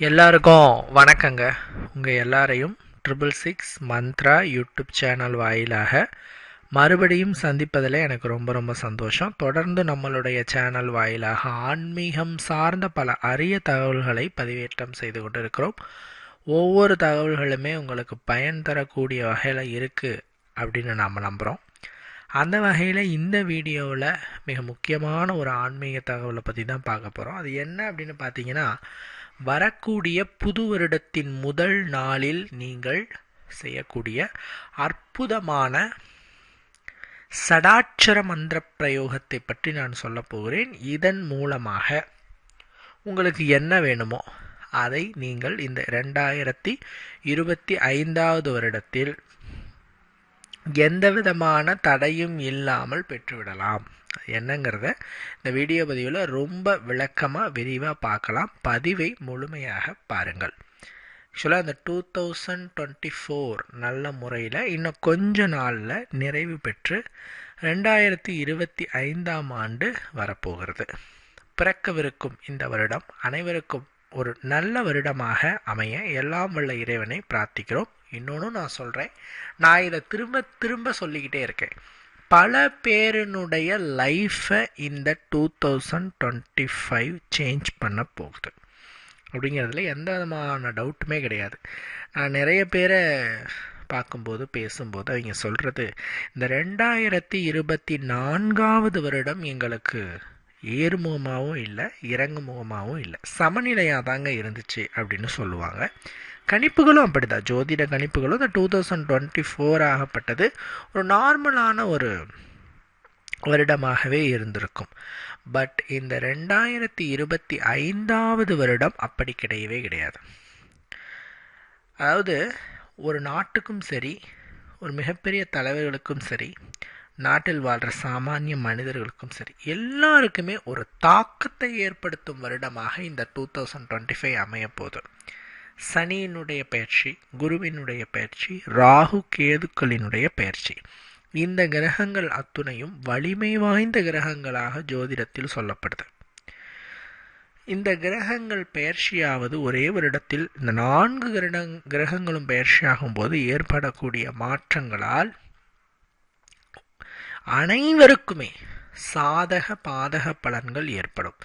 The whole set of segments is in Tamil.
எல்லாருக்கும் வணக்கங்க. உங்கள் எல்லாரையும் triple six Mantra YouTube channel வாயிலாக மறுபடியும் சந்திப்பதில் எனக்கு ரொம்ப ரொம்ப சந்தோஷம். தொடர்ந்து நம்மளுடைய சேனல் வாயிலாக ஆன்மீகம் சார்ந்த பல அரிய தகவல்களை பதிவேற்றம் செய்து கொண்டிருக்கிறோம். ஒவ்வொரு தகவல்களுமே உங்களுக்கு பயன் தரக்கூடிய வகையில் இருக்குது அப்படின்னு நாம் நம்புகிறோம் அந்த வகையில் இந்த வீடியோவில் மிக முக்கியமான ஒரு ஆன்மீக தகவலை பற்றி தான் பார்க்க போகிறோம் அது என்ன அப்படின்னு பார்த்தீங்கன்னா வரக்கூடிய புது வருடத்தின் முதல் நாளில் நீங்கள் செய்யக்கூடிய அற்புதமான சடாட்சர மந்திர பிரயோகத்தை பற்றி நான் சொல்ல போகிறேன். இதன் மூலமாக உங்களுக்கு என்ன வேணுமோ அதை நீங்கள் இந்த ரெண்டாயிரத்தி இருபத்தி ஐந்தாவது வருடத்தில் எந்த விதமான தடையும் இல்லாமல் பெற்றுவிடலாம். என்னங்கிறத இந்த வீடியோ பதிவில் ரொம்ப விளக்கமாக விரிவாக பார்க்கலாம். பதிவை முழுமையாக பாருங்கள். ஆக்சுவலாக அந்த டூ தௌசண்ட் டுவெண்ட்டி ஃபோர் நல்ல முறையில் இன்னும் கொஞ்ச நாளில் நிறைவு பெற்று ரெண்டாயிரத்தி இருபத்தி ஐந்தாம் ஆண்டு வரப்போகிறது. பிறக்கவிருக்கும் இந்த வருடம் அனைவருக்கும் ஒரு நல்ல வருடமாக அமைய எல்லாம் உள்ள இறைவனை பிரார்த்திக்கிறோம். இன்னொன்று நான் சொல்கிறேன் நான் இதை திரும்ப திரும்ப சொல்லிக்கிட்டே இருக்கேன். பல பேரினுடைய லைஃப்பை இந்த two thousand twenty five change பண்ண போகுது. அப்படிங்கிறதுல எந்த விதமான டவுட்டுமே கிடையாது. நான் நிறைய பேரை பார்க்கும்போது பேசும்போது அவங்க சொல்கிறது இந்த ரெண்டாயிரத்தி இருபத்தி நான்காவது வருடம் எங்களுக்கு ஏறுமுகமாகவும் இல்லை இறங்குமுகமாகவும் இல்லை. சமநிலையாக தாங்க இருந்துச்சு அப்படின்னு சொல்லுவாங்க. கணிப்புகளும் அப்படிதான். ஜோதிட கணிப்புகளும் இந்த டூ தௌசண்ட் டுவெண்ட்டி ஃபோர் ஆகப்பட்டது. ஒரு நார்மலான ஒரு வருடமாகவே இருந்திருக்கும். பட் இந்த ரெண்டாயிரத்தி இருபத்தி ஐந்தாவது வருடம் அப்படி கிடையவே கிடையாது. அதாவது ஒரு நாட்டுக்கும் சரி ஒரு மிகப்பெரிய தலைவர்களுக்கும் சரி நாட்டில் வாழ்கிற சாமானிய மனிதர்களுக்கும் சரி எல்லாருக்குமே ஒரு தாக்கத்தை ஏற்படுத்தும் வருடமாக இந்த டூ தௌசண்ட் டுவெண்ட்டி ஃபைவ் அமையப்போகுது சனியினுடைய பயிற்சி குருவினுடைய பயிற்சி ராகு கேதுக்களினுடைய பயிற்சி இந்த கிரகங்கள் அத்துணையும் வலிமை வாய்ந்த கிரகங்களாக ஜோதிடத்தில் சொல்லப்படுது. இந்த கிரகங்கள் பயிற்சியாவது ஒரே வருடத்தில் இந்த நான்கு கிரக கிரகங்களும் பயிற்சியாகும் போது ஏற்படக்கூடிய மாற்றங்களால் அனைவருக்குமே சாதக பாதக பலன்கள் ஏற்படும்.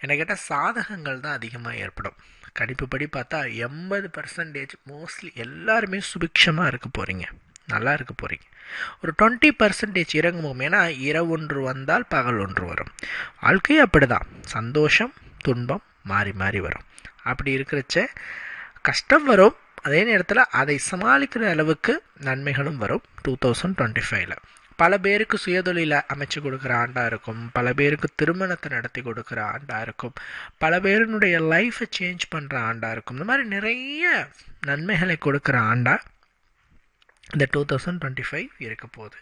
என கேட்டால் சாதகங்கள் தான் அதிகமாக ஏற்படும். கணிப்புப்படி பார்த்தா எண்பது பர்சன்டேஜ் மோஸ்ட்லி எல்லாருமே சுபிக்ஷமாக இருக்க போகிறீங்க நல்லா இருக்க போகிறீங்க ஒரு டுவெண்ட்டி பர்சன்டேஜ் இறங்குவோம். ஏன்னா இரவு ஒன்று வந்தால் பகல் ஒன்று வரும். வாழ்க்கை அப்படிதான். சந்தோஷம் துன்பம் மாறி மாறி வரும். அப்படி இருக்கிறச்ச கஷ்டம் வரும். அதே நேரத்தில் அதை சமாளிக்கிற அளவுக்கு நன்மைகளும் வரும். டூ தௌசண்ட் டுவெண்ட்டி ஃபைவ்ல பல பேருக்கு சுயதொழிலை அமைச்சு கொடுக்குற ஆண்டாக இருக்கும். பல பேருக்கு திருமணத்தை நடத்தி கொடுக்குற ஆண்டாக இருக்கும். பல பேருனுடைய லைஃப்பை சேஞ்ச் பண்ணுற ஆண்டாக இருக்கும். இந்த மாதிரி நிறைய நன்மைகளை கொடுக்குற ஆண்டாக இந்த டூ தௌசண்ட் டுவெண்ட்டி ஃபைவ் இருக்க போகுது.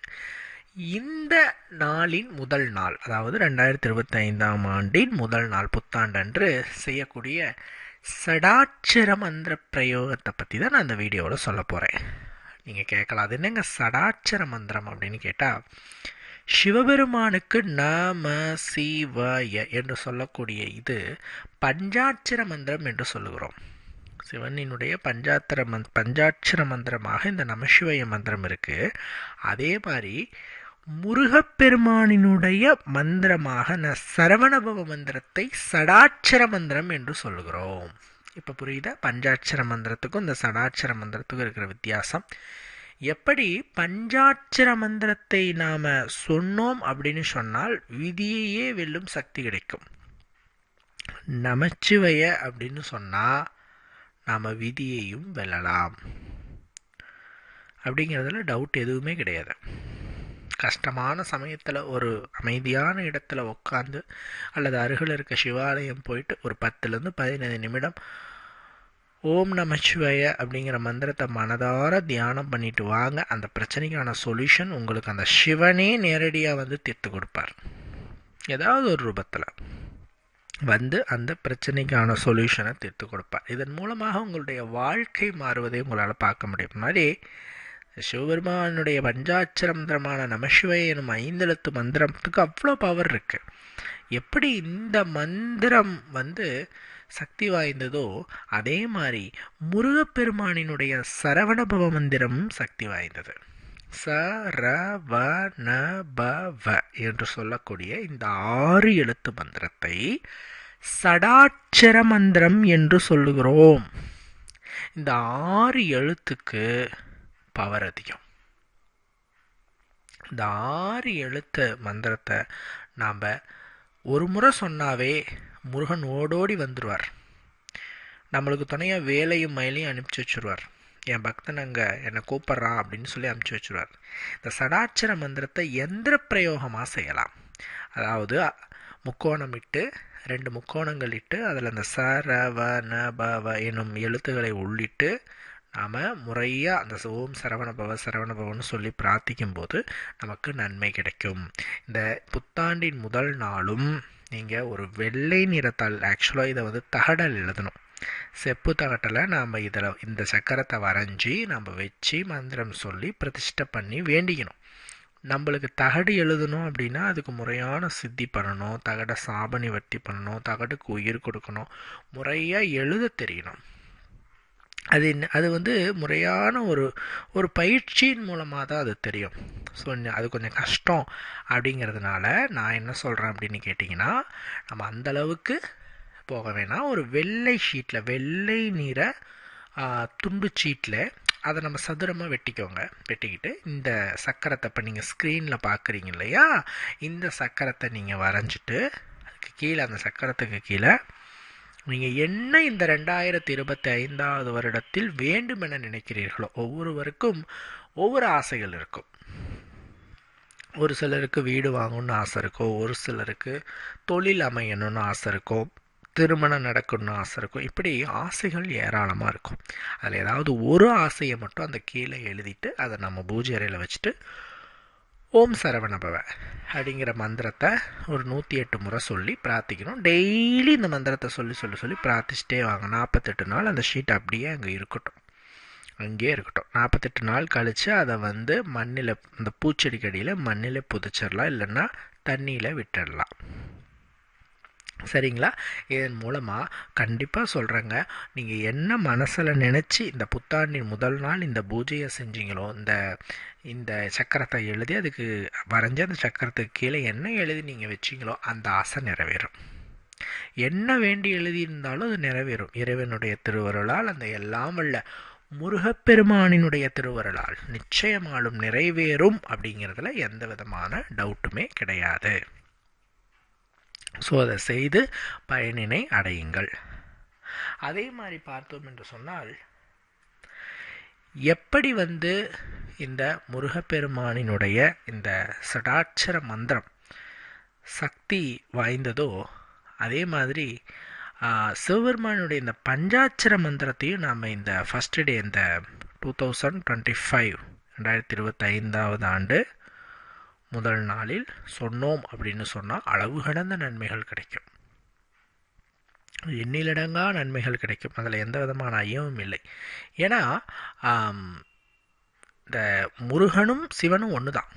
இந்த நாளின் முதல் நாள் அதாவது ரெண்டாயிரத்தி இருபத்தைந்தாம் ஆண்டின் முதல் நாள் புத்தாண்டன்று செய்யக்கூடிய சடாட்சர மந்திர பிரயோகத்தை பற்றி தான் நான் இந்த வீடியோவில் சொல்ல போகிறேன் நீங்கள் கேட்கலாம். அது என்னங்க சடாட்சர மந்திரம் அப்படின்னு கேட்டால் சிவபெருமானுக்கு நாம சிவய என்று சொல்லக்கூடிய இது பஞ்சாட்சர மந்திரம் என்று சொல்லுகிறோம். சிவனினுடைய பஞ்சாத்திர மந் பஞ்சாட்சர மந்திரமாக இந்த நமசிவய மந்திரம் இருக்குது அதே மாதிரி முருகப்பெருமானினுடைய மந்திரமாக ந சரவணபவ மந்திரத்தை சடாட்சர மந்திரம் என்று சொல்லுகிறோம். இப்போ புரியுதா? பஞ்சாட்சர மந்திரத்துக்கும் இந்த சடாட்சர மந்திரத்துக்கும் இருக்கிற வித்தியாசம். எப்படி பஞ்சாட்சர மந்திரத்தை நாம் சொன்னோம் அப்படின்னு சொன்னால் விதியையே வெல்லும் சக்தி கிடைக்கும். நமச்சிவைய அப்படின்னு சொன்னால் நாம் விதியையும் வெல்லலாம். அப்படிங்கிறதுல டவுட் எதுவுமே கிடையாது. கஷ்டமான சமயத்தில் ஒரு அமைதியான இடத்துல உட்காந்து அல்லது அருகில் இருக்க சிவாலயம் போயிட்டு ஒரு பத்துலேருந்து பதினைந்து நிமிடம் ஓம் நமச்சிவாய அப்படிங்கிற மந்திரத்தை மனதார தியானம் பண்ணிட்டு வாங்க. அந்த பிரச்சனைக்கான சொல்யூஷன் உங்களுக்கு அந்த சிவனே நேரடியாக வந்து தீர்த்து கொடுப்பார். ஏதாவது ஒரு ரூபத்தில் வந்து அந்த பிரச்சனைக்கான சொல்யூஷனை தீர்த்து கொடுப்பார். இதன் மூலமாக உங்களுடைய வாழ்க்கை மாறுவதை உங்களால் பார்க்க முடியும். மாதிரி சிவபெருமானுடைய பஞ்சாட்சர மந்திரமான நமசிவை எனும் ஐந்தெழுத்து மந்திரத்துக்கு அவ்வளோ பவர் இருக்குது எப்படி இந்த மந்திரம் வந்து சக்தி வாய்ந்ததோ அதே மாதிரி முருகப்பெருமானினுடைய சரவணபவ மந்திரம் சக்தி வாய்ந்தது. ச ர வ ந ப வ என்று சொல்லக்கூடிய இந்த ஆறு எழுத்து மந்திரத்தை சடாட்சர மந்திரம் என்று சொல்லுகிறோம். இந்த ஆறு எழுத்துக்கு பவர் அதிகம். இந்த ஆறு எழுத்து மந்திரத்தை நாம் ஒரு முறை சொன்னாவே முருகன் ஓடோடி வந்துடுவார் நம்மளுக்கு துணையாக வேலையும் மயிலையும் அனுப்பிச்சி வச்சுருவார். என் பக்தன் அங்கே என்னை கூப்பிட்றான் அப்படின்னு சொல்லி அனுப்பிச்சி வச்சுருவார். இந்த சடாட்சர மந்திரத்தை எந்திர பிரயோகமாக செய்யலாம். அதாவது முக்கோணம் இட்டு ரெண்டு முக்கோணங்கள் இட்டு அதில் அந்த ச ர வ ந ப வ எனும் எழுத்துக்களை உள்ளிட்டு நாம் முறையாக அந்த ஓம் சரவண பவ சரவண பவன்னு சொல்லி பிரார்த்திக்கும் போது நமக்கு நன்மை கிடைக்கும். இந்த புத்தாண்டின் முதல் நாளும் நீங்கள் ஒரு வெள்ளை நிறத்தால் ஆக்சுவலாக இதை வந்து தகடல் எழுதணும். செப்பு தகட்டில் நாம் இதில் இந்த சக்கரத்தை வரைஞ்சி நம்ம வச்சு மந்திரம் சொல்லி பிரதிஷ்டை பண்ணி வேண்டிக்கணும். நம்மளுக்கு தகடு எழுதணும் அப்படின்னா அதுக்கு முறையான சித்தி பண்ணணும் தகடை சாப நிவர்த்தி பண்ணணும் தகடுக்கு உயிர் கொடுக்கணும் முறையாக எழுத தெரியணும். அது அது வந்து முறையான ஒரு ஒரு பயிற்சியின் மூலமாக தான் அது தெரியும். ஸோ அது கொஞ்சம் கஷ்டம் அப்படிங்கிறதுனால நான் என்ன சொல்கிறேன் அப்படின்னு கேட்டிங்கன்னா நம்ம அந்தளவுக்கு போக வேணாம். ஒரு வெள்ளை ஷீட்டில் வெள்ளை நிற துண்டு சீட்டில் அதை நம்ம சதுரமாக வெட்டிக்கோங்க. வெட்டிக்கிட்டு இந்த சக்கரத்தை இப்போ நீங்கள் ஸ்க்ரீனில் பார்க்குறீங்க இல்லையா? இந்த சக்கரத்தை நீங்கள் வரைஞ்சிட்டு அதுக்கு கீழே அந்த சக்கரத்துக்கு கீழே நீங்கள் என்ன இந்த ரெண்டாயிரத்தி இருபத்தி ஐந்தாவது வருடத்தில் வேண்டுமென நினைக்கிறீர்களோ ஒவ்வொருவருக்கும் ஒவ்வொரு ஆசைகள் இருக்கும். ஒரு சிலருக்கு வீடு வாங்கணும்னு ஆசை இருக்கும் ஒரு சிலருக்கு தொழில் அமையணும்னு ஆசை இருக்கும் திருமணம் நடக்கணும்னு ஆசை இருக்கும் இப்படி ஆசைகள் ஏராளமாக இருக்கும். அதில் ஏதாவது ஒரு ஆசையை மட்டும் அந்த கீழே எழுதிட்டு அதை நம்ம பூஜை அறையில் வச்சுட்டு ஓம் சரவணபவ அப்படிங்கிற மந்திரத்தை ஒரு நூற்றி எட்டு முறை சொல்லி பிரார்த்திக்கணும். டெய்லி இந்த மந்திரத்தை சொல்லி சொல்லி சொல்லி பிரார்த்திச்சிட்டே வாங்க. நாற்பத்தெட்டு நாள் அந்த ஷீட் அப்படியே அங்கே இருக்கட்டும். அங்கேயே இருக்கட்டும். நாற்பத்தெட்டு நாள் கழித்து அதை வந்து மண்ணில் இந்த பூச்செடிக்கடியில் மண்ணில் புதைச்சிடலாம். இல்லைன்னா தண்ணியில் விட்டுடலாம். சரிங்களா? இதன் மூலமாக கண்டிப்பாக சொல்கிறேங்க நீங்கள் என்ன மனசில் நினச்சி இந்த புத்தாண்டின் முதல் நாள் இந்த பூஜையை செஞ்சீங்களோ இந்த இந்த சக்கரத்தை எழுதி அதுக்கு வரைஞ்சி அந்த சக்கரத்துக்கு கீழே என்ன எழுதி நீங்கள் வச்சிங்களோ அந்த ஆசை நிறைவேறும். என்ன வேண்டி எழுதியிருந்தாலும் அது நிறைவேறும். இறைவனுடைய திருவருளால் அந்த எல்லாம் உள்ள முருகப்பெருமானினுடைய திருவருளால் நிச்சயமாலும் நிறைவேறும் அப்படிங்கிறதுல எந்த விதமான டவுட்டுமே கிடையாது. ஸோ அதை செய்து பயனினை அடையுங்கள். அதே மாதிரி பார்த்தோம் என்று சொன்னால் எப்படி வந்து இந்த முருகப்பெருமானினுடைய இந்த சடாட்சர மந்திரம் சக்தி வாய்ந்ததோ அதே மாதிரி சிவபெருமானுடைய இந்த பஞ்சாட்சர மந்திரத்தையும் நாம் இந்த ஃபஸ்ட் டே இந்த டூ தௌசண்ட் டுவெண்ட்டி ஃபைவ் ரெண்டாயிரத்தி இருபத்தைந்தாவது ஆண்டு முதல் நாளில் சொன்னோம் அப்படின்னு சொன்னால் அளவு கடந்த நன்மைகள் கிடைக்கும். எண்ணிலடங்கா நன்மைகள் கிடைக்கும். அதில் எந்த விதமான ஐயமும் இல்லை. ஏன்னா இந்த முருகனும் சிவனும் ஒன்று தான்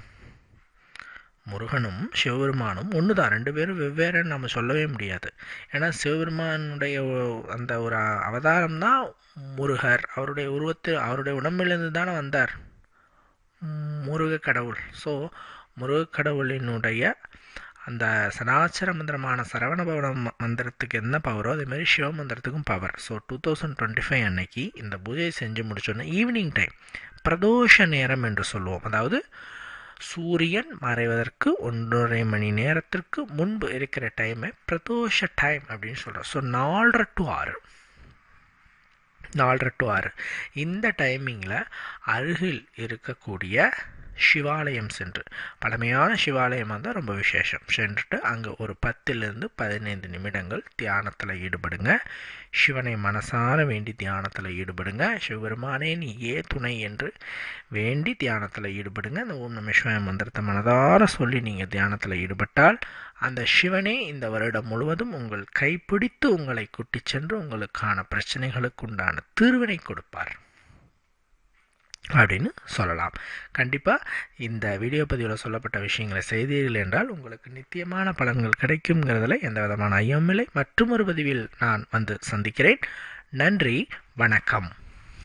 முருகனும் சிவபெருமானும் ஒன்று தான் ரெண்டு பேரும் வெவ்வேறுன்னு நம்ம சொல்லவே முடியாது. ஏன்னா சிவபெருமானுடைய அந்த ஒரு அவதாரம் தான் முருகர். அவருடைய உருவத்து அவருடைய உடம்பிலிருந்து தானே வந்தார். முருக கடவுள் ஸோ முருகக்கடவுளினுடைய அந்த சனாச்சர மந்திரமான சரவண பவனம் மந்திரத்துக்கு என்ன பவரோ அதேமாதிரி Shiva மந்திரத்துக்கும் power so two thousand twenty five அன்னைக்கு இந்த பூஜையை செஞ்சு முடிச்சோன்னே ஈவினிங் டைம் பிரதோஷ நேரம் என்று சொல்லுவோம். அதாவது சூரியன் மறைவதற்கு ஒன்றரை மணி நேரத்திற்கு முன்பு இருக்கிற டைமை பிரதோஷ டைம் அப்படின்னு சொல்கிறோம் ஸோ நாலரை டு ஆறு. நாலரை டு ஆறு. இந்த டைமிங்கில் அருகில் இருக்கக்கூடிய சிவாலயம் சென்று. பழமையான சிவாலயமாக தான் ரொம்ப விசேஷம். சென்றுட்டு அங்கே ஒரு பத்துலேருந்து பதினைந்து நிமிடங்கள் தியானத்தில் ஈடுபடுங்க. சிவனை மனசார வேண்டி தியானத்தில் ஈடுபடுங்க. சிவபெருமானே நீ ஏ துணை என்று வேண்டி தியானத்தில் ஈடுபடுங்க. அந்த ஓம் நம சிவாய மந்திரத்தை மனதார சொல்லி நீங்கள் தியானத்தில் ஈடுபட்டால் அந்த சிவனே இந்த வருடம் முழுவதும் உங்கள் கைப்பிடித்து உங்களை கூட்டி சென்று உங்களுக்கான பிரச்சனைகளுக்கு உண்டான தீர்வினை கொடுப்பார். அப்படின்னு சொல்லலாம். கண்டிப்பாக இந்த வீடியோ பதிவில் சொல்லப்பட்ட விஷயங்களை செய்தீர்கள் என்றால் உங்களுக்கு நித்தியமான பலன்கள் கிடைக்குங்கிறதுல எந்த விதமான ஐயமில்லை மற்றும் ஒரு பதிவில் நான் வந்து சந்திக்கிறேன். நன்றி வணக்கம்.